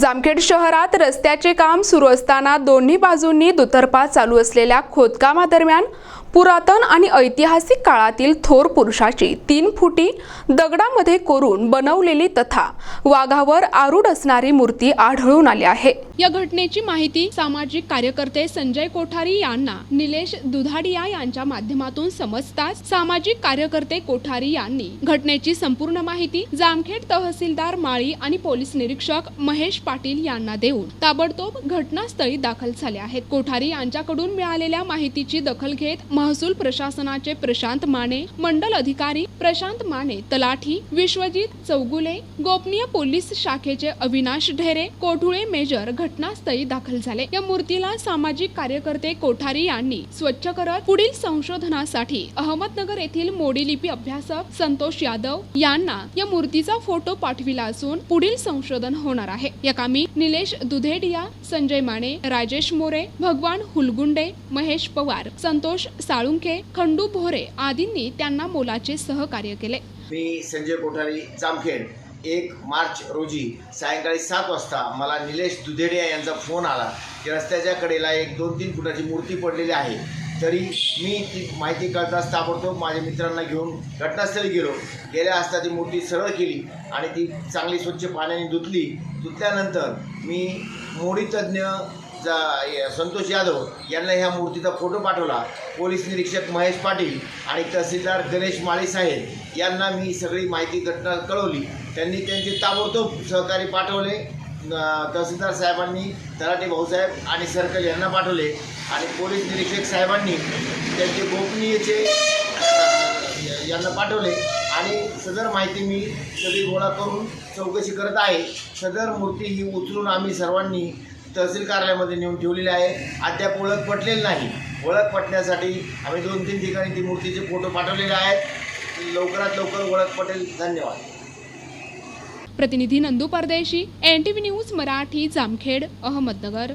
जामखेड शहरात रस्त्याचे काम सुरू असताना दोन्ही बाजूंनी दुतर्फा चालू असलेल्या खोदकामादरम्यान पुरातन आणि ऐतिहासिक काळातील थोर पुरुषाची तीन फुटी दगडामध्ये कोरून बनवलेली तथा वाघावर आरूढ असणारी मूर्ती आढळून आली आहे. या घटनेची माहिती सामाजिक कार्यकर्ते संजय कोठारी यांना. निलेश दुधाडिया यांच्या माध्यमातून समजताच सामाजिक कार्यकर्ते कोठारी यांनी घटनेची संपूर्ण माहिती जामखेड तहसीलदार माळी आणि पोलीस निरीक्षक महेश पाटील यांना देऊन ताबडतोब घटनास्थळी दाखल झाले आहेत. कोठारी यांच्याकडून मिळालेल्या माहितीची दखल घेत महसूल प्रशासनाचे प्रशांत माने मंडल अधिकारी प्रशांत माने तलाठी विश्वजित चौगुले गोपनीय पोलीस शाखेचे अविनाश ढेरे कोठुळे मेजर घट घटनास्थळी दाखल झाले. या मूर्तीला सामाजिक कार्यकर्ते कोठारी यांनी स्वच्छ करत पुढील संशोधनासाठी अहमदनगर येथील मोडी लिपी अभ्यासक संतोष यादव यांना या मूर्तीचा फोटो पाठविला असून पुढील संशोधन होणार आहे. या कामी निलेश दुधेडिया संजय माने राजेश मोरे भगवान हुलगुंडे महेश पवार संतोष साळुंखे खंडू भोरे आदींनी त्यांना मोलाचे सहकार्य केले. मी संजय कोठारी जामखेड. एक मार्च रोजी सायंकाळी सात वाजता मला निलेश दुधेडिया यांचा फोन आला की रस्त्याच्या कडेला एक दोन तीन फुटाची मूर्ती पडलेली आहे. तरी मी ती माहिती कळताच ताबडतोब माझ्या मित्रांना घेऊन घटनास्थळी गेलो. गेल्या असता ती मूर्ती सरळ केली आणि ती चांगली स्वच्छ पाण्याने धुतली. धुतल्यानंतर मी मोडीतज्ञ जा संतोष यादव यांना ह्या मूर्तीचा फोटो पाठवला. पोलीस निरीक्षक महेश पाटील आणि तहसीलदार गणेश माळी साहेब यांना मी सगळी माहिती घटना कळवली. त्यांनी त्यांचे ताबडतोब सहकारी पाठवले. तहसीलदार साहेबांनी तराटे भाऊसाहेब आणि सर्कल यांना पाठवले. आणि पोलीस निरीक्षक साहेबांनी त्यांचे गोपनीयचे यांना पाठवले. आणि सदर माहिती मी सगळी गोळा करून चौकशी करत आहे. सदर मूर्ती ही उचलून आम्ही सर्वांनी तहसील कार्यालयामध्ये नेऊन ठेवलेली आहे. अद्याप ओळख पटलेली नाही. ओळख पटण्यासाठी आम्ही दोन तीन ठिकाणी ती मूर्तीचे फोटो पाठवलेले आहेत. लवकरात लवकर ओळख पटेल. धन्यवाद. प्रतिनिधी Nandu Pardeshi N T V news Marathi Jamkhed Ahmednagar.